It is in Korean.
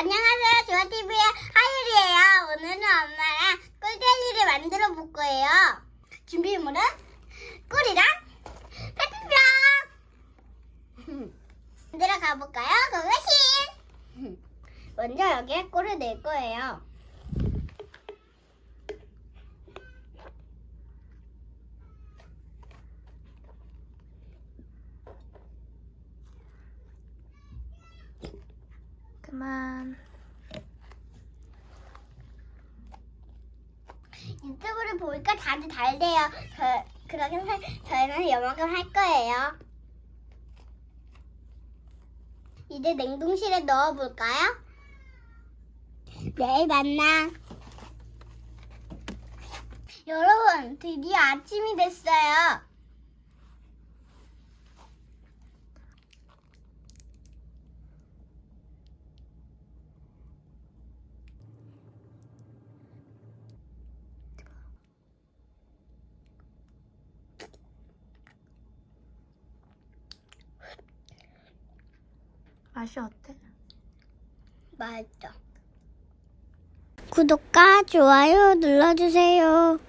안녕하세요. 조아TV의 하율이에요. 오늘은 엄마랑 꿀젤리를 만들어 볼 거예요. 준비물은 꿀이랑 페트병. 만들어 가볼까요? 고고싱! 먼저 여기에 꿀을 낼 거예요. 그만. 유튜브를 보니까 다들 잘 돼요. 저, 그러긴 할, 저희는 요만큼 할 거예요. 이제 냉동실에 넣어볼까요? 내일 만나. 여러분, 드디어 아침이 됐어요. 맛이 어때? 맛있죠. 구독과 좋아요 눌러주세요.